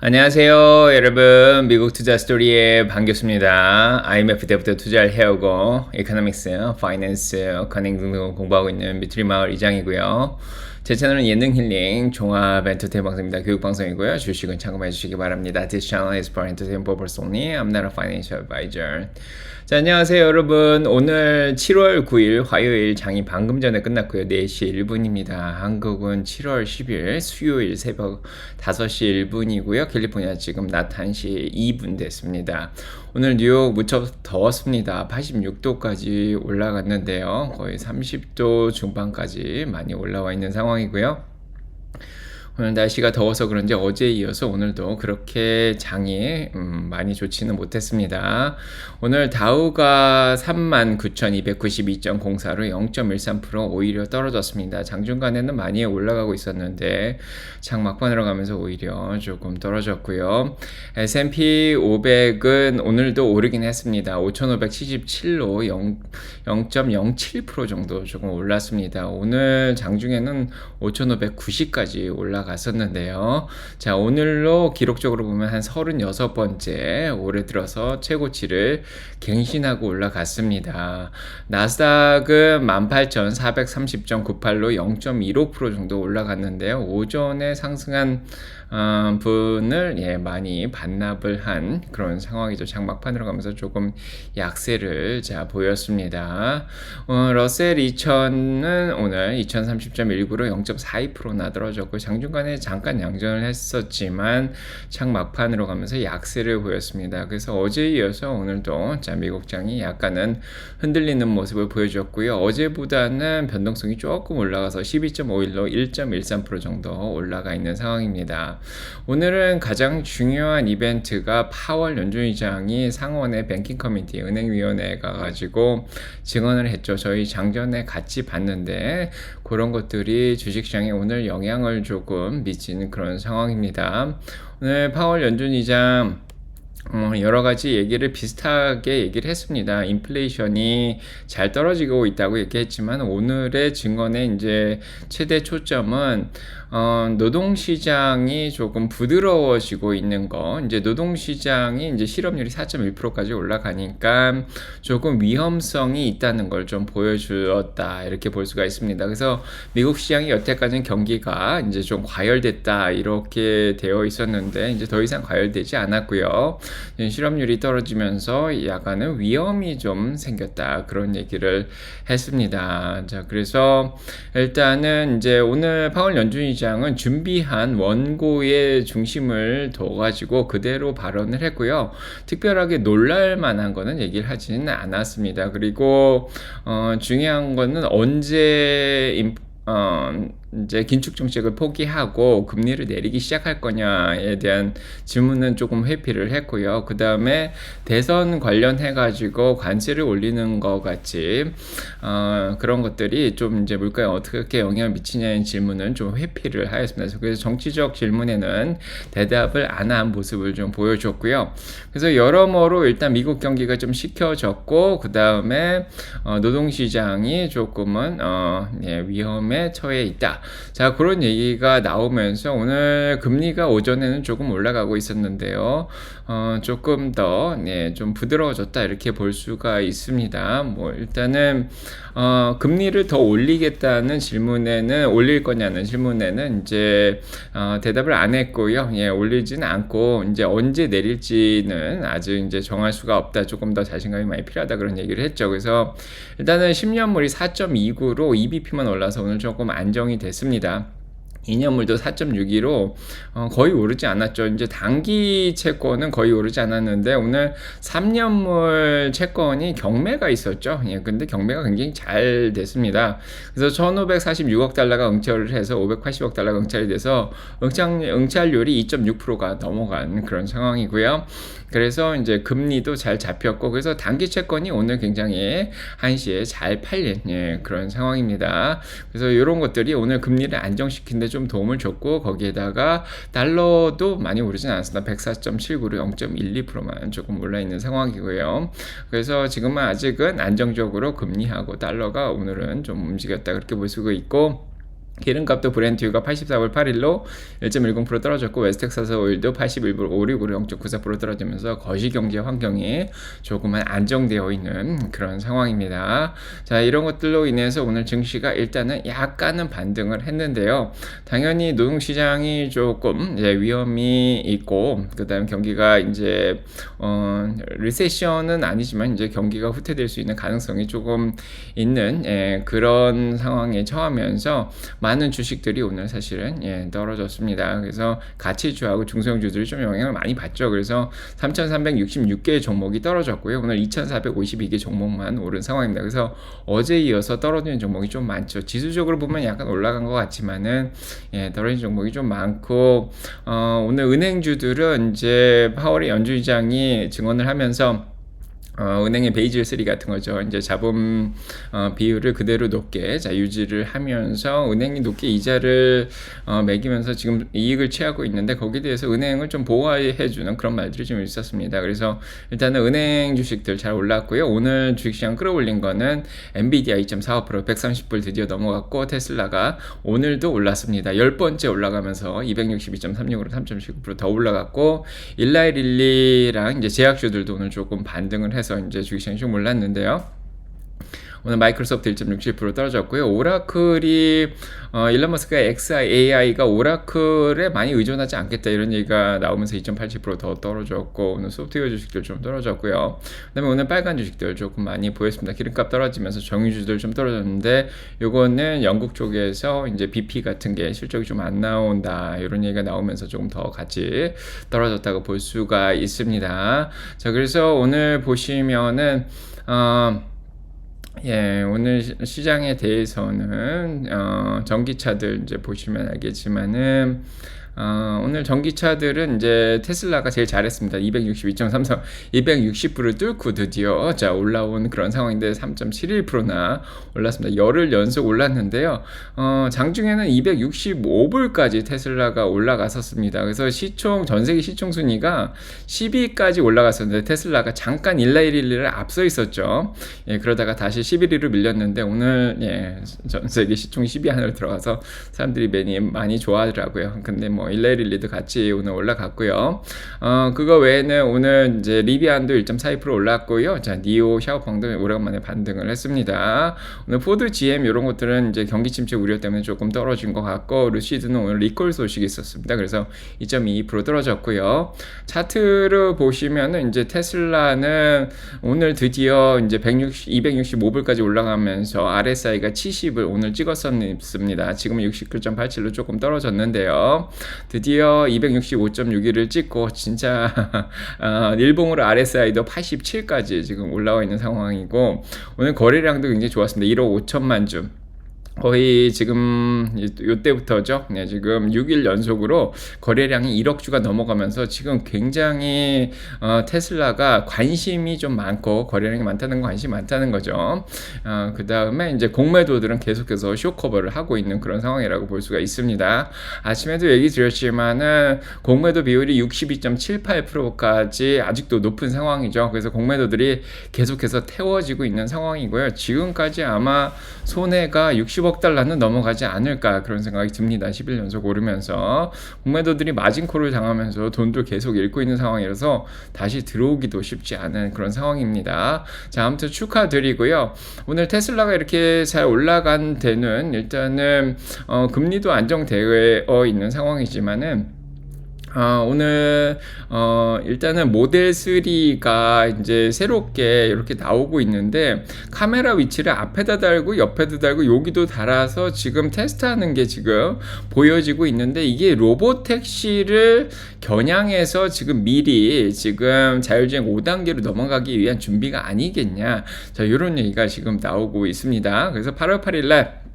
안녕하세요, 여러분. 미국 투자 스토리에 반갑습니다. IMF 때부터 투자를 해오고, 이코노믹스, 파이낸스, 커닝 등등 공부하고 있는 미트리 마을 이장이고요. 제 채널은 예능 힐링 종합 엔터테인 방송입니다. 교육 방송이고요. 주식은 참고해 주시기 바랍니다. This channel is for entertainment purpose only. I'm not a financial advisor. 자, 안녕하세요, 여러분. 오늘 7월 9일 화요일 장이 방금 전에 끝났고요. 4시 1분입니다. 한국은 7월 10일 수요일 새벽 5시 1분이고요. 캘리포니아 지금 낮 1시 2분 됐습니다. 오늘 뉴욕 무척 더웠습니다. 86도까지 올라갔는데요. 거의 30도 중반까지 많이 올라와 있는 상황이고요. 오늘 날씨가 더워서 그런지 어제에 이어서 오늘도 그렇게 장이 음, 많이 좋지는 못했습니다. 오늘 다우가 39,292.04로 0.13% 오히려 떨어졌습니다. 장중간에는 많이 올라가고 있었는데 장 막판으로 가면서 오히려 조금 떨어졌고요. S&P 500은 오늘도 오르긴 했습니다. 5,577로 0.07% 정도 조금 올랐습니다. 오늘 장중에는 5,590까지 올라가 갔었는데요. 자, 오늘로 기록적으로 보면 한 36번째 올해 들어서 최고치를 갱신하고 올라갔습니다. 나스닥은 18,430.98로 0.15% 정도 올라갔는데요. 오전에 상승한 어, 분을 예, 많이 반납을 한 그런 상황이죠. 장막판으로 가면서 조금 약세를 자 보였습니다. 어, 러셀 2000은 오늘 2030.19로 0.42% 나들어졌고 장중간에 잠깐 양전을 했었지만 장막판으로 가면서 약세를 보였습니다. 그래서 어제에 이어서 오늘도 자 미국장이 약간은 흔들리는 모습을 보여줬고요. 어제보다는 변동성이 조금 올라가서 12.51로 1.13% 정도 올라가 있는 상황입니다. 오늘은 가장 중요한 이벤트가 파월 연준의장이 상원의 뱅킹 커미티 은행위원회에 가가지고 증언을 했죠. 저희 장전에 같이 봤는데 그런 것들이 주식시장에 오늘 영향을 조금 미치는 그런 상황입니다. 오늘 파월 연준 의장 어, 여러 가지 얘기를 비슷하게 얘기를 했습니다. 인플레이션이 잘 떨어지고 있다고 얘기했지만 오늘의 증언의 이제 최대 초점은 어, 노동시장이 조금 부드러워지고 있는 거, 이제 노동시장이 이제 실업률이 4.1%까지 올라가니까 조금 위험성이 있다는 걸 좀 보여주었다. 이렇게 볼 수가 있습니다. 그래서 미국 시장이 여태까지는 경기가 이제 좀 과열됐다. 이렇게 되어 있었는데, 이제 더 이상 과열되지 않았고요. 실업률이 떨어지면서 약간은 위험이 좀 생겼다. 그런 얘기를 했습니다. 자, 그래서 일단은 이제 오늘 파월 연준이 시장은 준비한 원고의 중심을 둬가지고 그대로 발언을 했고요. 특별하게 놀랄 만한 거는 얘기를 하지는 않았습니다. 그리고 어, 중요한 거는 언제 임, 어, 이제 긴축 정책을 포기하고 금리를 내리기 시작할 거냐에 대한 질문은 조금 회피를 했고요. 그 다음에 대선 관련해 가지고 관세를 올리는 것 같이 어, 그런 것들이 좀 이제 물가에 어떻게 영향을 미치냐는 질문은 좀 회피를 하였습니다. 그래서 정치적 질문에는 대답을 안 한 모습을 좀 보여줬고요. 그래서 여러모로 일단 미국 경기가 좀 식혀졌고 그 다음에 어, 노동시장이 조금은 어, 예, 위험에 처해 있다. 자, 그런 얘기가 나오면서 오늘 금리가 오전에는 조금 올라가고 있었는데요. 어, 조금 더, 네, 좀 부드러워졌다. 이렇게 볼 수가 있습니다. 뭐, 일단은, 어, 금리를 더 올리겠다는 질문에는, 올릴 거냐는 질문에는 이제, 어, 대답을 안 했고요. 예, 올리지는 않고, 이제 언제 내릴지는 아직 이제 정할 수가 없다. 조금 더 자신감이 많이 필요하다. 그런 얘기를 했죠. 그래서 일단은 10년물이 4.29로 EBP만 올라서 오늘 조금 안정이 됐습니다. 2년물도 4.62로 어, 거의 오르지 않았죠. 이제 단기 채권은 거의 오르지 않았는데 오늘 3년물 채권이 경매가 있었죠. 예, 근데 경매가 굉장히 잘 됐습니다. 그래서 1,546억 달러가 응찰을 해서 580억 달러가 응찰이 돼서 응찰, 응찰률이 2.6%가 넘어간 그런 상황이고요. 그래서 이제 금리도 잘 잡혔고 그래서 단기 채권이 오늘 굉장히 한시에 잘 팔린 예, 그런 상황입니다. 그래서 이런 것들이 오늘 금리를 안정시키는데 좀 도움을 줬고 거기에다가 달러도 많이 오르진 않았습니다. 104.79로 0.12%만 조금 올라 있는 상황이고요. 그래서 지금은 아직은 안정적으로 금리하고 달러가 오늘은 좀 움직였다 그렇게 볼 수가 있고 기름값도 브렌트유가 84불 8일로 1.10% 떨어졌고 웨스텍사스 오일도 81불 56으로 0.94% 떨어지면서 거시 경제 환경이 조금은 안정되어 있는 그런 상황입니다. 자 이런 것들로 인해서 오늘 증시가 일단은 약간은 반등을 했는데요. 당연히 노동시장이 조금 위험이 있고 그다음 경기가 이제 어 리세션은 아니지만 이제 경기가 후퇴될 수 있는 가능성이 조금 있는 예, 그런 상황에 처하면서 많은 주식들이 오늘 사실은 예, 떨어졌습니다. 그래서 가치주하고 중소형주들이 좀 영향을 많이 받죠. 그래서 3,366개의 종목이 떨어졌고요. 오늘 2,452개 종목만 오른 상황입니다. 그래서 어제 이어서 떨어지는 종목이 좀 많죠. 지수적으로 보면 약간 올라간 것 같지만은 예, 떨어진 종목이 좀 많고 어, 오늘 은행주들은 이제 파월의 연주의장이 증언을 하면서 어, 은행의 베이즐 3 같은 거죠. 이제 자본 어, 비율을 그대로 높게 자, 유지를 하면서 은행이 높게 이자를 어, 매기면서 지금 이익을 취하고 있는데 거기에 대해서 은행을 좀 보호해 주는 그런 말들이 좀 있었습니다. 그래서 일단은 은행 주식들 잘 올랐고요. 오늘 주식시장 끌어올린 거는 엔비디아 2.45% 130불 드디어 넘어갔고 테슬라가 오늘도 올랐습니다. 열 번째 올라가면서 262.36으로 3.19%더 올라갔고 일라이릴리랑 이제 제약주들도 오늘 조금 반등을 해서 이제 주식 시장이 좀 올랐는데요. 오늘 마이크로소프트 1.67% 떨어졌고요. 오라클이 어, 일론 머스크가 XAI가 오라클에 많이 의존하지 않겠다 이런 얘기가 나오면서 2.87%더 떨어졌고 오늘 소프트웨어 주식들 좀 떨어졌고요. 그다음에 오늘 빨간 주식들 조금 많이 보였습니다. 기름값 떨어지면서 정유주들 좀 떨어졌는데 요거는 영국 쪽에서 이제 BP 같은 게 실적이 좀 안 나온다 이런 얘기가 나오면서 조금 더 같이 떨어졌다고 볼 수가 있습니다. 자 그래서 오늘 보시면은 어 예, 오늘 시장에 대해서는 어, 전기차들 이제 보시면 알겠지만은 어, 오늘 전기차들은 이제 테슬라가 제일 잘했습니다. 262.34, 260불을 뚫고 드디어 자 올라온 그런 상황인데 3.71%나 올랐습니다. 열흘 연속 올랐는데요. 어, 장중에는 265불까지 테슬라가 올라갔었습니다. 그래서 시총 전 세계 시총 순위가 10위까지 올라갔었는데 테슬라가 잠깐 1라일리를 앞서 있었죠. 예, 그러다가 다시 11위로 밀렸는데 오늘 예, 전 세계 시총 10위 안으로 들어가서 사람들이 많이 많이 좋아하더라고요. 근데 뭐 일레릴리도 같이 오늘 올라갔고요. 어, 그거 외에는 오늘 이제 리비안도 1.42% 올랐고요. 자, 니오, 샤오펑도 오랜만에 반등을 했습니다. 오늘 포드, GM 이런 것들은 이제 경기 침체 우려 때문에 조금 떨어진 것 같고 루시드는 오늘 리콜 소식이 있었습니다. 그래서 2.22% 떨어졌고요. 차트를 보시면은 이제 테슬라는 오늘 드디어 이제 160, 265불까지 올라가면서 RSI가 70을 오늘 찍었었습니다. 지금은 69.87로 조금 떨어졌는데요. 드디어 265.61을 찍고 진짜 어, 일봉으로 RSI도 87까지 지금 올라와 있는 상황이고 오늘 거래량도 굉장히 좋았습니다. 1억 5천만 주. 거의 지금 이때부터죠. 네, 지금 6일 연속으로 거래량이 1억 주가 넘어가면서 지금 굉장히 어, 테슬라가 관심이 좀 많고 거래량이 많다는 거 관심이 많다는 거죠. 어, 그 다음에 이제 공매도들은 계속해서 쇼커버를 하고 있는 그런 상황이라고 볼 수가 있습니다. 아침에도 얘기 드렸지만은 공매도 비율이 62.78%까지 아직도 높은 상황이죠. 그래서 공매도들이 계속해서 태워지고 있는 상황이고요. 지금까지 아마 손해가 60억 10억 달러는 넘어가지 않을까 그런 생각이 듭니다. 10일 연속 오르면서 공매도들이 마진콜을 당하면서 돈도 계속 잃고 있는 상황이라서 다시 들어오기도 쉽지 않은 그런 상황입니다. 자, 아무튼 축하드리고요. 오늘 테슬라가 이렇게 잘 올라간 데는 일단은 어, 금리도 안정되어 있는 상황이지만은 어, 오늘 어, 일단은 모델 3가 이제 새롭게 이렇게 나오고 있는데 카메라 위치를 앞에다 달고 옆에다 달고 여기도 달아서 지금 테스트하는 게 지금 보여지고 있는데 이게 로봇 택시를 겨냥해서 지금 미리 지금 자율주행 5단계로 넘어가기 위한 준비가 아니겠냐 자 이런 얘기가 지금 나오고 있습니다. 그래서 8월 8일 날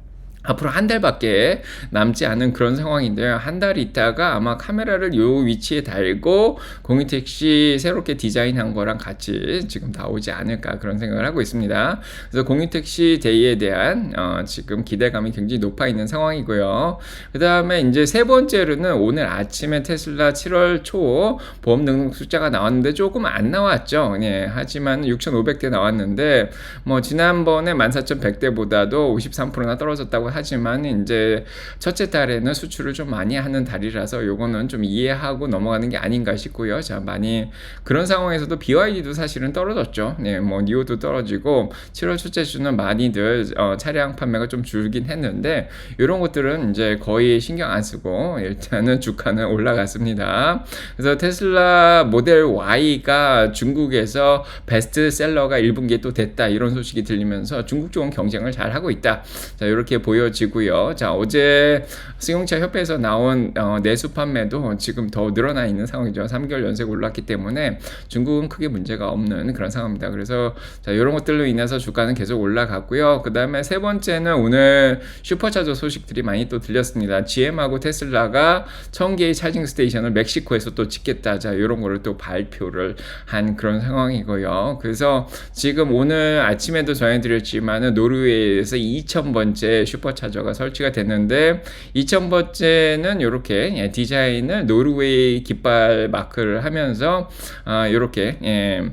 앞으로 한 달밖에 남지 않은 그런 상황인데요. 한 달 있다가 아마 카메라를 요 위치에 달고 공유택시 새롭게 디자인한 거랑 같이 지금 나오지 않을까 그런 생각을 하고 있습니다. 그래서 공유택시 데이에 대한 어, 지금 기대감이 굉장히 높아 있는 상황이고요. 그 다음에 이제 세 번째로는 오늘 아침에 테슬라 7월 초 보험 등록 숫자가 나왔는데 조금 안 나왔죠. 네, 하지만 6,500대 나왔는데 뭐 지난번에 14,100대보다도 53%나 떨어졌다고 하지만 이제 첫째 달에는 수출을 좀 많이 하는 달이라서 요거는 좀 이해하고 넘어가는 게 아닌가 싶고요. 자, 많이 그런 상황에서도 BYD도 사실은 떨어졌죠. 네, 뭐 니오도 떨어지고 7월 첫째 주는 많이들 어, 차량 판매가 좀 줄긴 했는데 이런 것들은 이제 거의 신경 안 쓰고 일단은 주가는 올라갔습니다. 그래서 테슬라 모델 Y가 중국에서 베스트셀러가 1분기에 또 됐다 이런 소식이 들리면서 중국 쪽은 경쟁을 잘 하고 있다. 자 이렇게 보여 지고요. 자 어제 승용차 협회에서 나온 어, 내수 판매도 지금 더 늘어나 있는 상황이죠. 3개월 연속 올랐기 때문에 중국은 크게 문제가 없는 그런 상황입니다. 그래서 자 이런 것들로 인해서 주가는 계속 올라갔고요. 그 다음에 세 번째는 오늘 슈퍼차저 소식들이 많이 또 들렸습니다. GM하고 테슬라가 1000개의 차징 스테이션을 멕시코에서 또 짓겠다. 자 이런 거를 또 발표를 한 그런 상황이고요. 그래서 지금 오늘 아침에도 전해드렸지만은 노르웨이에서 2000번째 슈퍼 차저가 설치가 됐는데 2000번째는 이렇게 예, 디자인을 노르웨이 깃발 마크를 하면서 아, 이렇게 예,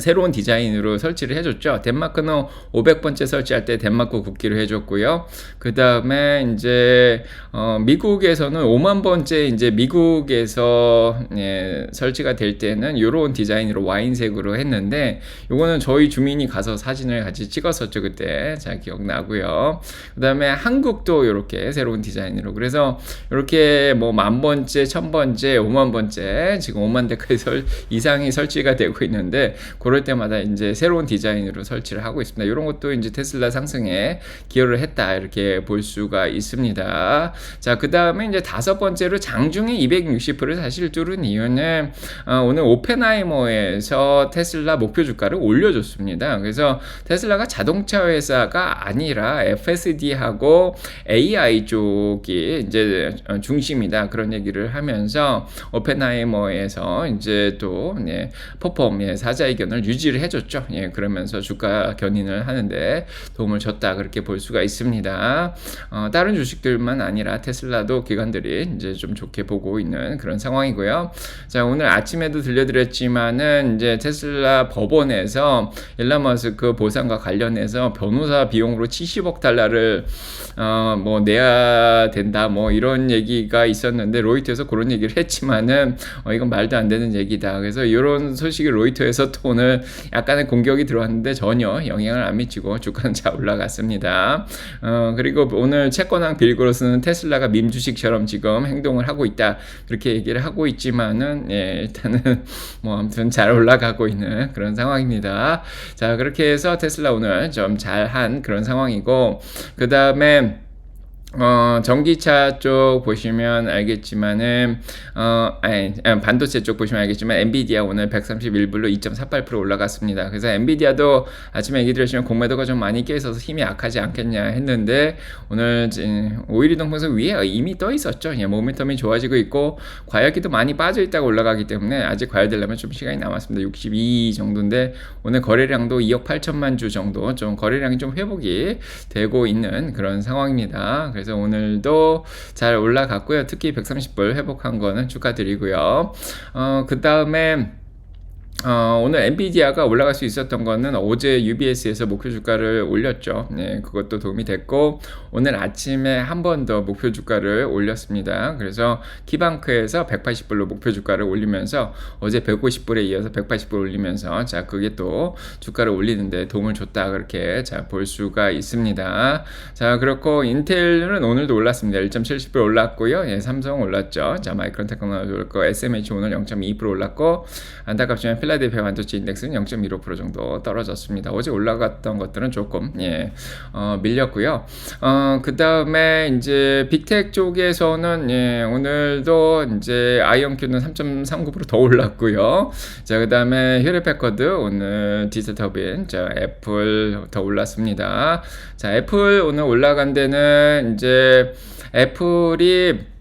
새로운 디자인으로 설치를 해줬죠. 덴마크는 500번째 설치할 때 덴마크 국기를 해줬고요. 그 다음에 이제 어, 미국에서는 5만 번째 이제 미국에서 예, 설치가 될 때는 이런 디자인으로 와인색으로 했는데 요거는 저희 주민이 가서 사진을 같이 찍었었죠 그때 잘 기억나고요. 그 다음에 한국도 이렇게 새로운 디자인으로 그래서 이렇게 뭐 만 번째, 천 번째, 오만 번째 지금 5만 대까지 설, 이상이 설치가 되고 있는데 그럴 때마다 이제 새로운 디자인으로 설치를 하고 있습니다. 이런 것도 이제 테슬라 상승에 기여를 했다 이렇게 볼 수가 있습니다. 자, 그 다음에 이제 다섯 번째로 장중에 260%를 사실 뚫은 이유는 어, 오늘 오펜하이머에서 테슬라 목표 주가를 올려줬습니다. 그래서 테슬라가 자동차 회사가 아니라 FSD하고 AI 쪽이 이제 중심이다 그런 얘기를 하면서 오펜하이머에서 이제 또 네, 퍼폼 예, 사자 의견 을 유지를 해줬죠. 예, 그러면서 주가 견인을 하는데 도움을 줬다 그렇게 볼 수가 있습니다. 어, 다른 주식들만 아니라 테슬라도 기관들이 이제 좀 좋게 보고 있는 그런 상황이고요. 자 오늘 아침에도 들려드렸지만은 이제 테슬라 법원에서 일론 머스크 보상과 관련해서 변호사 비용으로 70억 달러를 어, 뭐 내야 된다 뭐 이런 얘기가 있었는데 로이터에서 그런 얘기를 했지만은 어, 이건 말도 안 되는 얘기다. 그래서 이런 소식이 로이터에서 또 오늘 약간의 공격이 들어왔는데 전혀 영향을 안 미치고 주가는 잘 올라갔습니다. 어, 그리고 오늘 채권왕 빌그로스는 테슬라가 민 주식처럼 지금 행동을 하고 있다. 그렇게 얘기를 하고 있지만은 예, 일단은 뭐 아무튼 잘 올라가고 있는 그런 상황입니다. 자, 그렇게 해서 테슬라 오늘 좀 잘한 그런 상황이고 그 다음에 어, 전기차 쪽 보시면 알겠지만은, 어, 아니, 반도체 쪽 보시면 알겠지만, 엔비디아 오늘 131불로 2.48% 올라갔습니다. 그래서 엔비디아도 아침에 얘기 들으시면 공매도가 좀 많이 깨 있어서 힘이 약하지 않겠냐 했는데, 오늘 5일이 동평선 위에 이미 떠 있었죠. 예, 모멘텀이 좋아지고 있고, 과열기도 많이 빠져 있다가 올라가기 때문에 아직 과열되려면 좀 시간이 남았습니다. 62 정도인데, 오늘 거래량도 2억 8천만 주 정도, 좀 거래량이 좀 회복이 되고 있는 그런 상황입니다. 그래서 오늘도 잘 올라갔고요. 특히 130불 회복한 거는 축하드리고요. 어, 그 다음에 어, 오늘 엔비디아가 올라갈 수 있었던 거는 어제 UBS에서 목표 주가를 올렸죠. 네, 그것도 도움이 됐고 오늘 아침에 한 번 더 목표 주가를 올렸습니다. 그래서 키방크에서 180불로 목표 주가를 올리면서 어제 150불에 이어서 180불 올리면서 자 그게 또 주가를 올리는데 도움을 줬다 그렇게 자 볼 수가 있습니다. 자 그렇고 인텔은 오늘도 올랐습니다. 1.70불 올랐고요. 예, 삼성 올랐죠. 자 마이크론 테크놀로지 올랐고 SMH 오늘 0.2% 올랐고 안타깝지만 필라델피아 반도체 인덱스는 0.15% 정도 떨어졌습니다. 어제 올라갔던 것들은 조금 예, 어, 밀렸고요. 어, 그 다음에 이제 빅텍 쪽에서는 예, 오늘도 이제 아이언큐는 3.39%더 올랐고요. 자, 그 다음에 휴레패커드 오늘 디지털 터빈, 자, 애플 더 올랐습니다. 자, 애플 오늘 올라간 데는 이제 애플이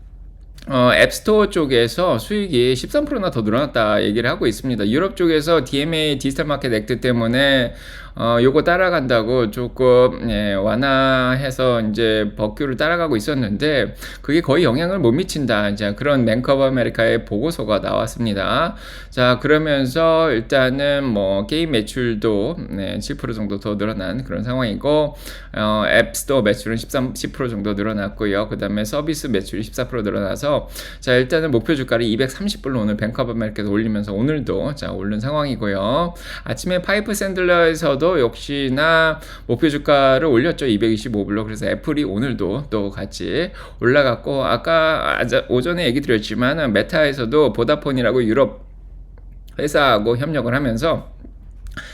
어, 앱스토어 쪽에서 수익이 13%나 더 늘어났다 얘기를 하고 있습니다. 유럽 쪽에서 DMA 디지털 마켓 액트 때문에 어, 요거 따라간다고 조금 예, 완화해서 이제 법규를 따라가고 있었는데 그게 거의 영향을 못 미친다. 이제 그런 오브 아메리카의 보고서가 나왔습니다. 자, 그러면서 일단은 뭐 게임 매출도 네, 7% 정도 더 늘어난 그런 상황이고 어, 앱스토어 매출은 13, 10% 정도 늘어났고요. 그 다음에 서비스 매출이 14% 늘어나서 자, 일단은 목표 주가를 230불로 오늘 뱅크 오브 아메리카에서 올리면서 오늘도 자, 오른 상황이고요. 아침에 파이프 샌들러에서도 역시나 목표 주가를 올렸죠. 225불로. 그래서 애플이 오늘도 또 같이 올라갔고 아까 오전에 얘기 드렸지만 메타에서도 보다폰이라고 유럽 회사하고 협력을 하면서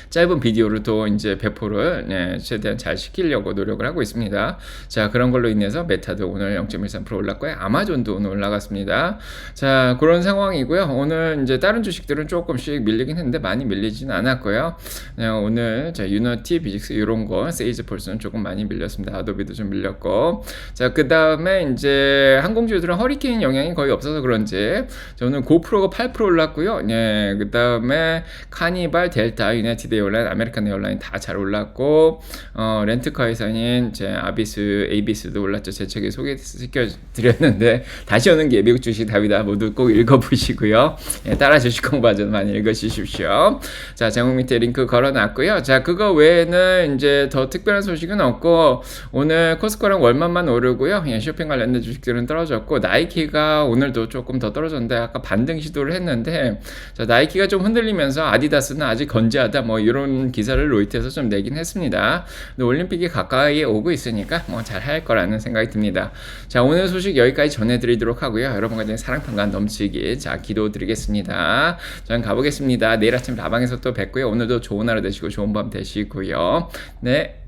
짧은 비디오를 또 이제 배포를 네, 최대한 잘 시키려고 노력을 하고 있습니다. 자, 그런 걸로 인해서 메타도 오늘 0.13% 올랐고요. 아마존도 오늘 올라갔습니다. 자, 그런 상황이고요. 오늘 이제 다른 주식들은 조금씩 밀리긴 했는데 많이 밀리지는 않았고요. 네, 오늘 자, 유너티, 비직스 이런 거, 세이즈 폴스는 조금 많이 밀렸습니다. 아도비도 좀 밀렸고. 자, 그다음에 이제 항공주들은 허리케인 영향이 거의 없어서 그런지 자, 오늘 고프로가 8% 올랐고요. 네, 그다음에 카니발, 델타, 유 나이티드 에어라인, 아메리칸 에어라인 다 잘 올랐고 어, 렌트카 회사인 제 아비스, 에이비스도 올랐죠. 제 책에 소개시켜 드렸는데 다시 오는 게 미국 주식 답이다. 모두 꼭 읽어보시고요. 예, 따라 주식 공부하죠. 많이 읽어주십시오. 자, 제목 밑에 링크 걸어놨고요. 자, 그거 외에는 이제 더 특별한 소식은 없고 오늘 코스코랑 월만만 오르고요. 예, 쇼핑 관련된 주식들은 떨어졌고 나이키가 오늘도 조금 더 떨어졌는데 아까 반등 시도를 했는데 자, 나이키가 좀 흔들리면서 아디다스는 아직 건재하다 뭐 이런 기사를 로이터에서 좀 내긴 했습니다. 근데 올림픽이 가까이 오고 있으니까 뭐 잘 할 거라는 생각이 듭니다. 자, 오늘 소식 여기까지 전해드리도록 하고요. 여러분과 의 사랑 평간 넘치기 자 기도드리겠습니다. 저는 가보겠습니다. 내일 아침 다방에서 또 뵙고요. 오늘도 좋은 하루 되시고 좋은 밤 되시고요. 네.